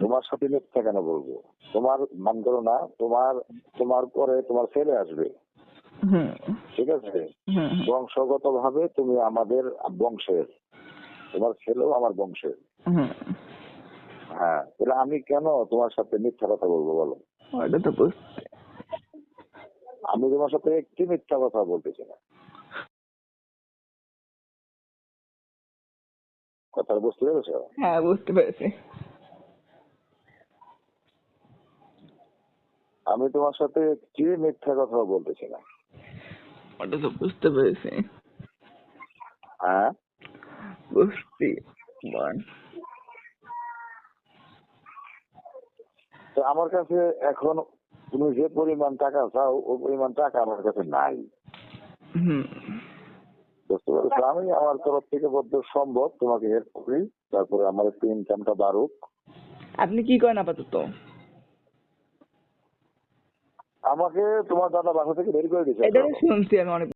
তোমার সাথে মিথ্যা কেন বলব? তোমার মান করো না তোমার তোমার পরে তোমার ছেলে আসবে। ঠিক আছে? বংশগত ভাবে তুমি আমাদের বংশের। তোমার ছেলেও আমার বংশের। হ্যাঁ তাহলে আমি কেন তোমার সাথে মিথ্যা কথা বলব বলো? আমি তোমার সাথে একটি মিথ্যা কথা বলতেছি না। কথা বুঝতে পেরেছ? হ্যাঁ বুঝতে পেরেছি। আমি তোমার সাথে একটি মিথ্যা কথা বলতেছি না ওটা তো বুঝতে পেরেছি। হ্যাঁ? বল তো আমার কাছে এখন তুমি যে পরিমাণ টাকা চাও ওই পরিমাণ টাকা আমার কাছে নাই। বুঝতে পারছ আমি আমার তরফ থেকে বদ্ধ সম্ভব তোমাকে হেল্প করি তারপরে আমার একটু ইনকামটা বাড়ুক। আপনি কি করেন আপাতত? আমাকে তোমার দাদা বাসা থেকে বের করে দিয়েছে। শুনছি আমি অনেক